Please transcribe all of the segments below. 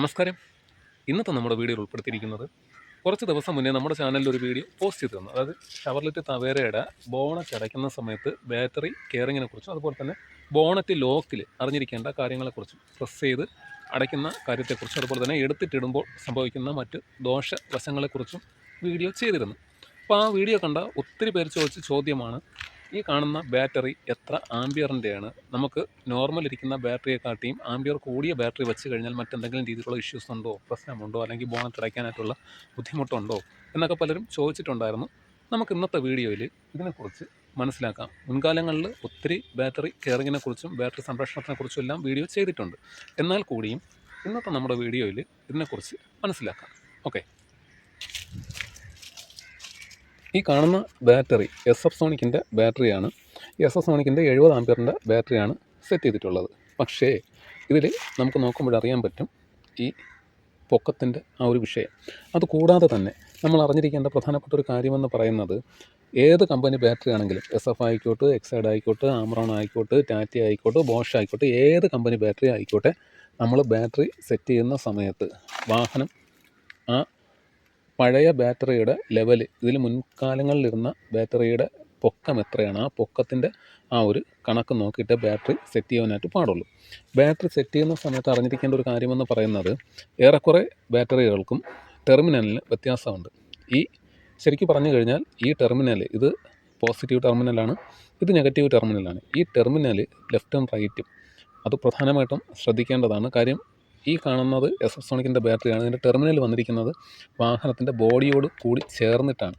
നമസ്കാരം. ഇന്നത്തെ നമ്മുടെ വീഡിയോയിൽ ഉൾപ്പെടുത്തിയിരിക്കുന്നത് കുറച്ച് ദിവസം മുന്നേ നമ്മുടെ ചാനലിൽ ഒരു വീഡിയോ പോസ്റ്റ് ചെയ്തു തന്നു. അതായത് ഷവർലെറ്റ് തവേരയുടെ ബോണറ്റ് അടയ്ക്കുന്ന സമയത്ത് ബാറ്ററി കെയറിങ്ങിനെ കുറിച്ചും അതുപോലെ തന്നെ ബോണറ്റ് ലോക്കിൽ അറിഞ്ഞിരിക്കേണ്ട കാര്യങ്ങളെക്കുറിച്ചും പ്രസ് ചെയ്ത് അടയ്ക്കുന്ന കാര്യത്തെക്കുറിച്ചും അതുപോലെ തന്നെ എടുത്തിട്ടിടുമ്പോൾ സംഭവിക്കുന്ന മറ്റ് ദോഷവശങ്ങളെക്കുറിച്ചും വീഡിയോ ചെയ്തിരുന്നു. അപ്പോൾ ആ വീഡിയോ കണ്ട ഒത്തിരി പേർ ചോദിച്ച ചോദ്യമാണ് ഈ കാണുന്ന ബാറ്ററി എത്ര ആംബിയറിന്റെയാണ്? നമുക്ക് നോർമൽ ഇരിക്കുന്ന ബാറ്ററിയെ കാട്ടിയും ആംബിയർ കൂടിയ ബാറ്ററി വെച്ച് കഴിഞ്ഞാൽ മറ്റെന്തെങ്കിലും രീതിയിലുള്ള ഇഷ്യൂസ് ഉണ്ടോ പ്രശ്നമുണ്ടോ അല്ലെങ്കിൽ ബോണറ്റ് അടയ്ക്കാനായിട്ടുള്ള ബുദ്ധിമുട്ടുണ്ടോ എന്നൊക്കെ പലരും ചോദിച്ചിട്ടുണ്ടായിരുന്നു. നമുക്ക് ഇന്നത്തെ വീഡിയോയിൽ ഇതിനെക്കുറിച്ച് മനസ്സിലാക്കാം. മുൻകാലങ്ങളിൽ ഒത്തിരി ബാറ്ററി കെയറിങ്ങിനെ കുറിച്ചും ബാറ്ററി സംരക്ഷണത്തിനെ കുറിച്ചും എല്ലാം വീഡിയോ ചെയ്തിട്ടുണ്ട്. എന്നാൽ കൂടിയും ഇന്നത്തെ നമ്മുടെ വീഡിയോയിൽ ഇതിനെക്കുറിച്ച് മനസ്സിലാക്കാം. ഓക്കെ. ഈ കാണുന്ന ബാറ്ററി എസ് എഫ് സോണിക്കിന്റെ ബാറ്ററിയാണ്. എസ് എഫ് സോണിക്കിന്റെ എഴുപത് ആംപിയറിന്റെ ബാറ്ററിയാണ് സെറ്റ് ചെയ്തിട്ടുള്ളത്. പക്ഷേ ഇതിൽ നമുക്ക് നോക്കുമ്പോൾ അറിയാൻ പറ്റും ഈ പൊക്കത്തിന്റെ ആ ഒരു വിഷയം. അത് കൂടാതെ തന്നെ നമ്മൾ അറിഞ്ഞിരിക്കേണ്ട പ്രധാനപ്പെട്ട ഒരു കാര്യമെന്ന് പറയുന്നത് ഏത് കമ്പനി ബാറ്ററി ആണെങ്കിലും എസ് എഫ് ആയിക്കോട്ടെ എക്സൈഡ് ആയിക്കോട്ടെ ആമറോൺ ആയിക്കോട്ടെ ടാറ്റ ആയിക്കോട്ടെ ബോഷ് ആയിക്കോട്ടെ ഏത് കമ്പനി ബാറ്ററി ആയിക്കോട്ടെ നമ്മൾ ബാറ്ററി സെറ്റ് ചെയ്യുന്ന സമയത്ത് വാഹനം ആ പഴയ ബാറ്ററിയുടെ ലെവൽ ഇതിൽ മുൻകാലങ്ങളിലിരുന്ന ബാറ്ററിയുടെ പൊക്കം എത്രയാണ്? ആ പൊക്കത്തിന്റെ ആ ഒരു കണക്ക് നോക്കിയിട്ട് ബാറ്ററി സെറ്റ് ചെയ്യാനായിട്ട് പാടുള്ളൂ. ബാറ്ററി സെറ്റ് ചെയ്യുന്ന സമയത്ത് അറിഞ്ഞിരിക്കേണ്ട ഒരു കാര്യമെന്ന് പറയുന്നത് ഏറെക്കുറെ ബാറ്ററികൾക്കും ടെർമിനലിന് വ്യത്യാസമുണ്ട്. ഈ ശരിക്കും പറഞ്ഞു കഴിഞ്ഞാൽ ഈ ടെർമിനൽ ഇത് പോസിറ്റീവ് ടെർമിനലാണ് ഇത് നെഗറ്റീവ് ടെർമിനലാണ്. ഈ ടെർമിനൽ ലെഫ്റ്റും റൈറ്റും അത് പ്രധാനമായിട്ടും ശ്രദ്ധിക്കേണ്ടതാണ്. കാര്യം ഈ കാണുന്നത് എസ് എസ് സോണിക്കിന്റെ ബാറ്ററിയാണ്. ഇതിന്റെ ടെർമിനൽ വന്നിരിക്കുന്നത് വാഹനത്തിന്റെ ബോഡിയോട് കൂടി ചേർന്നിട്ടാണ്.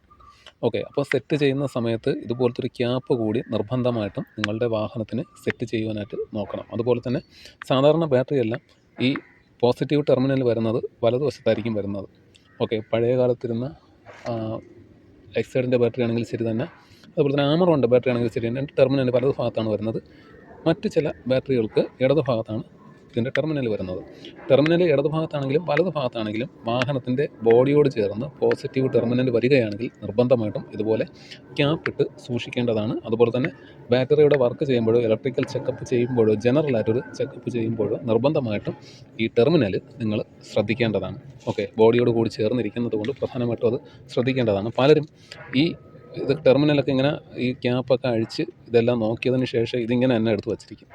ഓക്കെ അപ്പോൾ സെറ്റ് ചെയ്യുന്ന സമയത്ത് ഇതുപോലത്തെ ഒരു ക്യാപ്പ് കൂടി നിർബന്ധമായിട്ടും നിങ്ങളുടെ വാഹനത്തിന് സെറ്റ് ചെയ്യുവാനായിട്ട് നോക്കണം. അതുപോലെ തന്നെ സാധാരണ ബാറ്ററി എല്ലാം ഈ പോസിറ്റീവ് ടെർമിനൽ വരുന്നത് വലതുവശത്തായിരിക്കും വരുന്നത്. ഓക്കെ പഴയ കാലത്തിരുന്ന എക്സൈഡിന്റെ ബാറ്ററി ആണെങ്കിൽ ശരി തന്നെ അതുപോലെ തന്നെ ആമറോണിന്റെ ബാറ്ററി ആണെങ്കിൽ ശരി തന്നെ ടെർമിനൽ വലതു ഭാഗത്താണ് വരുന്നത്. മറ്റ് ചില ബാറ്ററികൾക്ക് ഇടതു ഭാഗത്താണ് ഇതിന്റെ ടെർമിനൽ വരുന്നത്. ടെർമിനൽ ഇടതു ഭാഗത്താണെങ്കിലും വലതു ഭാഗത്താണെങ്കിലും വാഹനത്തിന്റെ ബോഡിയോട് ചേർന്ന് പോസിറ്റീവ് ടെർമിനൽ വരികയാണെങ്കിൽ നിർബന്ധമായിട്ടും ഇതുപോലെ ക്യാപ്പ് ഇട്ട് സൂക്ഷിക്കേണ്ടതാണ്. അതുപോലെ തന്നെ ബാറ്ററിയുടെ വർക്ക് ചെയ്യുമ്പോഴോ ഇലക്ട്രിക്കൽ ചെക്കപ്പ് ചെയ്യുമ്പോഴോ ജനറലായിട്ടൊരു ചെക്കപ്പ് ചെയ്യുമ്പോഴോ നിർബന്ധമായിട്ടും ഈ ടെർമിനൽ നിങ്ങൾ ശ്രദ്ധിക്കേണ്ടതാണ്. ഓക്കെ ബോഡിയോട് കൂടി ചേർന്നിരിക്കുന്നത് കൊണ്ട് പ്രധാനമായിട്ടും അത് ശ്രദ്ധിക്കേണ്ടതാണ്. പലരും ഈ ഇത് ടെർമിനലൊക്കെ ഇങ്ങനെ ഈ ക്യാപ്പൊക്കെ അഴിച്ച് ഇതെല്ലാം നോക്കിയതിന് ശേഷം ഇതിങ്ങനെ തന്നെ എടുത്ത് വച്ചിരിക്കും.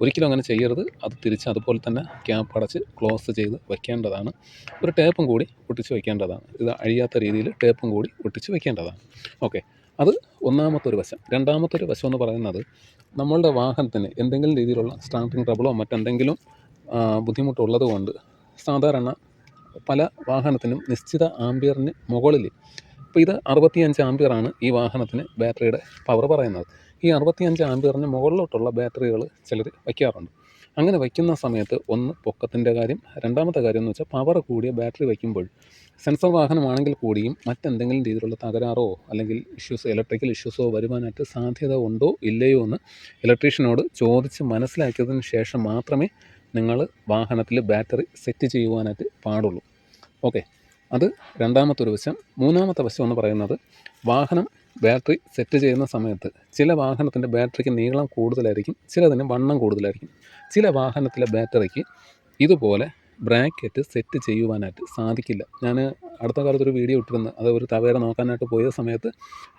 ഒരിക്കലും അങ്ങനെ ചെയ്യരുത്. അത് തിരിച്ച് അതുപോലെ തന്നെ ക്യാപ്പ് അടച്ച് ക്ലോസ് ചെയ്ത് വെക്കേണ്ടതാണ്. ഒരു ടേപ്പും കൂടി ഒട്ടിച്ച് വെക്കേണ്ടതാണ്. ഇത് അഴിയാത്ത രീതിയിൽ ടേപ്പും കൂടി ഒട്ടിച്ച് വെക്കേണ്ടതാണ്. ഓക്കെ. അത് ഒന്നാമത്തെ ഒരു വശം. രണ്ടാമത്തെ ഒരു വശം എന്ന് പറയുന്നത് നമ്മളുടെ വാഹനത്തിന് എന്തെങ്കിലും രീതിയിലുള്ള സ്റ്റാർട്ടിംഗ് ട്രബിളോ മറ്റെന്തെങ്കിലും ബുദ്ധിമുട്ടുള്ളത് കൊണ്ട് സാധാരണ പല വാഹനത്തിനും നിശ്ചിത ആംബിയറിന് മുകളിൽ ഇപ്പോൾ ഇത് അറുപത്തിയഞ്ച് ആമ്പിയറാണ് ഈ വാഹനത്തിന് ബാറ്ററിയുടെ പവർ പറയുന്നത്. ഈ അറുപത്തിയഞ്ച് ആമ്പിയറിന് മുകളിലോട്ടുള്ള ബാറ്ററികൾ ചിലർ വയ്ക്കാറുണ്ട്. അങ്ങനെ വയ്ക്കുന്ന സമയത്ത് ഒന്ന് പൊക്കത്തിന്റെ കാര്യം രണ്ടാമത്തെ കാര്യം എന്ന് വെച്ചാൽ പവർ കൂടിയ ബാറ്ററി വയ്ക്കുമ്പോൾ സെൻസർ വാഹനമാണെങ്കിൽ കൂടിയും മറ്റെന്തെങ്കിലും രീതിയിലുള്ള തകരാറോ അല്ലെങ്കിൽ ഇഷ്യൂസ് ഇലക്ട്രിക്കൽ ഇഷ്യൂസോ വരുവാനായിട്ട് സാധ്യത ഉണ്ടോ ഇല്ലയോ എന്ന് ഇലക്ട്രീഷ്യനോട് ചോദിച്ച് മനസ്സിലാക്കിയതിന് ശേഷം മാത്രമേ നിങ്ങൾ വാഹനത്തിൽ ബാറ്ററി സെറ്റ് ചെയ്യുവാനായിട്ട് പാടുള്ളൂ. ഓക്കെ അത് രണ്ടാമത്തെ ഒരു വശം. മൂന്നാമത്തെ വശം എന്ന് പറയുന്നത് വാഹനം ബാറ്ററി സെറ്റ് ചെയ്യുന്ന സമയത്ത് ചില വാഹനത്തിന്റെ ബാറ്ററിക്ക് നീളം കൂടുതലായിരിക്കും ചിലതിന് വണ്ണം കൂടുതലായിരിക്കും. ചില വാഹനത്തിലെ ബാറ്ററിക്ക് ഇതുപോലെ ബ്രാക്കറ്റ് സെറ്റ് ചെയ്യുവാനായിട്ട് സാധിക്കില്ല. ഞാൻ അടുത്ത കാലത്ത് ഒരു വീഡിയോ ഇട്ടിരുന്നു. അത് ഒരു തവേര നോക്കാനായിട്ട് പോയ സമയത്ത്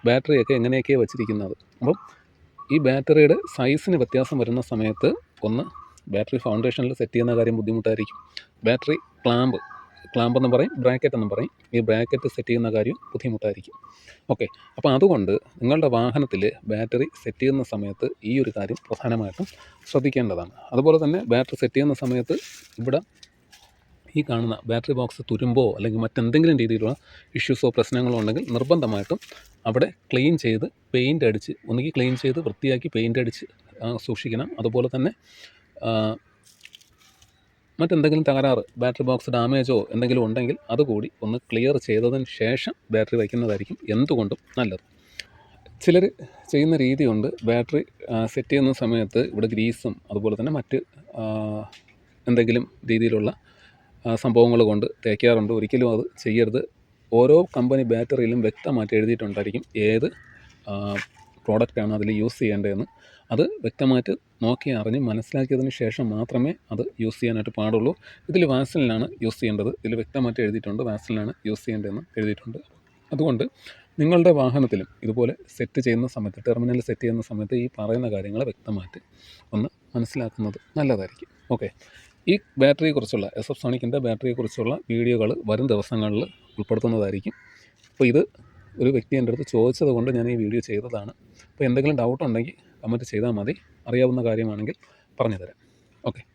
ബാറ്ററിയൊക്കെ എങ്ങനെയൊക്കെയാണ് വെച്ചിരിക്കുന്നത്. അപ്പം ഈ ബാറ്ററിയുടെ സൈസിന് വ്യത്യാസം വരുന്ന സമയത്ത് ഒന്ന് ബാറ്ററി ഫൗണ്ടേഷനിൽ സെറ്റ് ചെയ്യുന്ന കാര്യം ബുദ്ധിമുട്ടായിരിക്കും. ബാറ്ററി ക്ലാമ്പ് ക്ലാമ്പ് എന്ന് പറയും ബ്രാക്കറ്റ് എന്ന് പറയും. ഈ ബ്രാക്കറ്റ് സെറ്റ് ചെയ്യുന്ന കാര്യം ബുദ്ധിമുട്ടായിരിക്കും. ഓക്കെ അപ്പോൾ അതുകൊണ്ട് നിങ്ങളുടെ വാഹനത്തിൽ ബാറ്ററി സെറ്റ് ചെയ്യുന്ന സമയത്ത് ഈ ഒരു കാര്യം പ്രധാനമായിട്ടും ശ്രദ്ധിക്കേണ്ടതാണ്. അതുപോലെ തന്നെ ബാറ്ററി സെറ്റ് ചെയ്യുന്ന സമയത്ത് ഇവിടെ ഈ കാണുന്ന ബാറ്ററി ബോക്സ് തുരുമ്പോ അല്ലെങ്കിൽ മറ്റെന്തെങ്കിലും രീതിയിലുള്ള ഇഷ്യൂസോ പ്രശ്നങ്ങളോ ഉണ്ടെങ്കിൽ നിർബന്ധമായിട്ടും അവിടെ ക്ലീൻ ചെയ്ത് പെയിന്റ് അടിച്ച് ഒന്നുകിൽ ക്ലീൻ ചെയ്ത് വൃത്തിയാക്കി പെയിന്റ് അടിച്ച് സൂക്ഷിക്കണം. അതുപോലെ തന്നെ മറ്റെന്തെങ്കിലും തകരാറ് ബാറ്ററി ബോക്സ് ഡാമേജോ എന്തെങ്കിലും ഉണ്ടെങ്കിൽ അതുകൂടി ഒന്ന് ക്ലിയർ ചെയ്തതിന് ശേഷം ബാറ്ററി വയ്ക്കുന്നതായിരിക്കും എന്തുകൊണ്ടും നല്ലത്. ചിലർ ചെയ്യുന്ന രീതിയുണ്ട്. ബാറ്ററി സെറ്റ് ചെയ്യുന്ന സമയത്ത് ഇവിടെ ഗ്രീസും അതുപോലെ തന്നെ മറ്റ് എന്തെങ്കിലും രീതിയിലുള്ള സംഭവങ്ങൾ കൊണ്ട് തേക്കാറുണ്ട്. ഒരിക്കലും അത് ചെയ്യരുത്. ഓരോ കമ്പനി ബാറ്ററിയിലും വ്യക്തമായിട്ട് എഴുതിയിട്ടുണ്ടായിരിക്കും ഏത് പ്രോഡക്റ്റാണ് അതിൽ യൂസ് ചെയ്യേണ്ടതെന്ന്. അത് വ്യക്തമായിട്ട് നോക്കി അറിഞ്ഞ് മനസ്സിലാക്കിയതിന് ശേഷം മാത്രമേ അത് യൂസ് ചെയ്യാനായിട്ട് പാടുള്ളൂ. ഇതിൽ വാസലിനാണ് യൂസ് ചെയ്യേണ്ടത്. ഇതിൽ വ്യക്തമായിട്ട് എഴുതിയിട്ടുണ്ട് വാസലിനാണ് യൂസ് ചെയ്യേണ്ടതെന്ന് എഴുതിയിട്ടുണ്ട്. അതുകൊണ്ട് നിങ്ങളുടെ വാഹനത്തിലും ഇതുപോലെ സെറ്റ് ചെയ്യുന്ന സമയത്ത് ടെർമിനൽ സെറ്റ് ചെയ്യുന്ന സമയത്ത് ഈ പറയുന്ന കാര്യങ്ങൾ വ്യക്തമായിട്ട് ഒന്ന് മനസ്സിലാക്കുന്നത് നല്ലതായിരിക്കും. ഓക്കെ ഈ ബാറ്ററിയെക്കുറിച്ചുള്ള എസ് എഫ് സോണിക്കിന്റെ ബാറ്ററിയെക്കുറിച്ചുള്ള വീഡിയോകൾ വരും ദിവസങ്ങളിൽ ഉൾപ്പെടുത്തുന്നതായിരിക്കും. അപ്പോൾ ഇത് ഒരു വ്യക്തി എന്റെ അടുത്ത് ചോദിച്ചത് കൊണ്ട് ഞാൻ ഈ വീഡിയോ ചെയ്തതാണ്. അപ്പോൾ എന്തെങ്കിലും ഡൗട്ട് ഉണ്ടെങ്കിൽ കമന്റ് ചെയ്താൽ മതി. അറിയാവുന്ന കാര്യമാണെങ്കിൽ പറഞ്ഞു തരാം ഓക്കെ